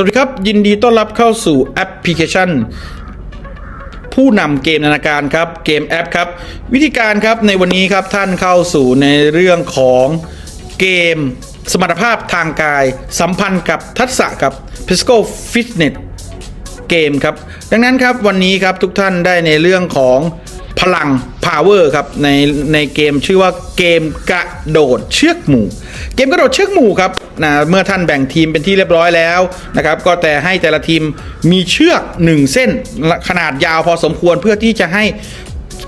วัสดีครับ ยินดีต้อนรับเข้าสู่แอปพลิเคชัน ผู้นำเกมนานาการครับเกมแอปครับ วิธีการครับในวันนี้ครับท่านเข้าสู่ในเรื่องของเกมสมรรถภาพทางกาย สัมพันธ์กับทักษะครับ Physical Fitness เกมครับ ดังนั้นครับวันนี้ครับทุกท่านได้ในเรื่องของ พลัง power ครับในในเกมชื่อว่าเกมกระโดดเชือกหมู่ เกมกระโดดเชือกหมู่ครับนะเมื่อท่านแบ่งทีมเป็นที่เรียบร้อยแล้วนะครับก็แต่ให้แต่ละทีมมีเชือก 1 เส้นขนาดยาวพอสมควรเพื่อที่จะให้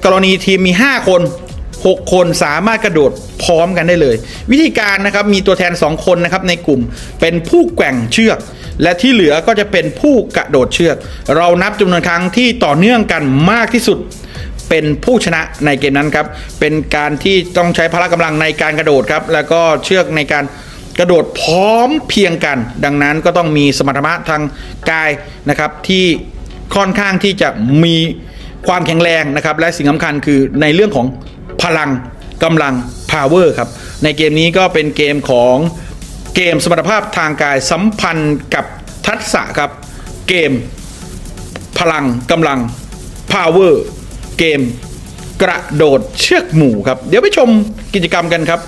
กรณีทีมมี 5 คน 6 คนสามารถกระโดดพร้อมกันได้เลย วิธีการนะครับมีตัวแทน 2 คนนะครับในกลุ่มเป็นผู้แกว่งเชือก และที่เหลือก็จะเป็นผู้กระโดดเชือก เรานับจำนวนครั้งที่ต่อเนื่องกันมากที่สุด เป็นผู้ชนะในเกมนั้นครับ เป็นการที่ต้องใช้พละกำลังในการกระโดดครับ แล้วก็เชือกในการกระโดดพร้อมเพียงกัน ดังนั้นก็ต้องมีสมรรถนะทางกายนะครับที่ค่อนข้างที่จะมีความแข็งแรงนะครับ และสิ่งสำคัญคือในเรื่องของพลังกำลัง power ครับ ในเกมนี้ก็เป็นเกมของเกมสมรรถภาพทางกายสัมพันธ์กับทักษะครับ เกมพลังกำลัง power เกมกระโดดเชือกหมู่ครับ เดี๋ยวไปชมกิจกรรมกันครับ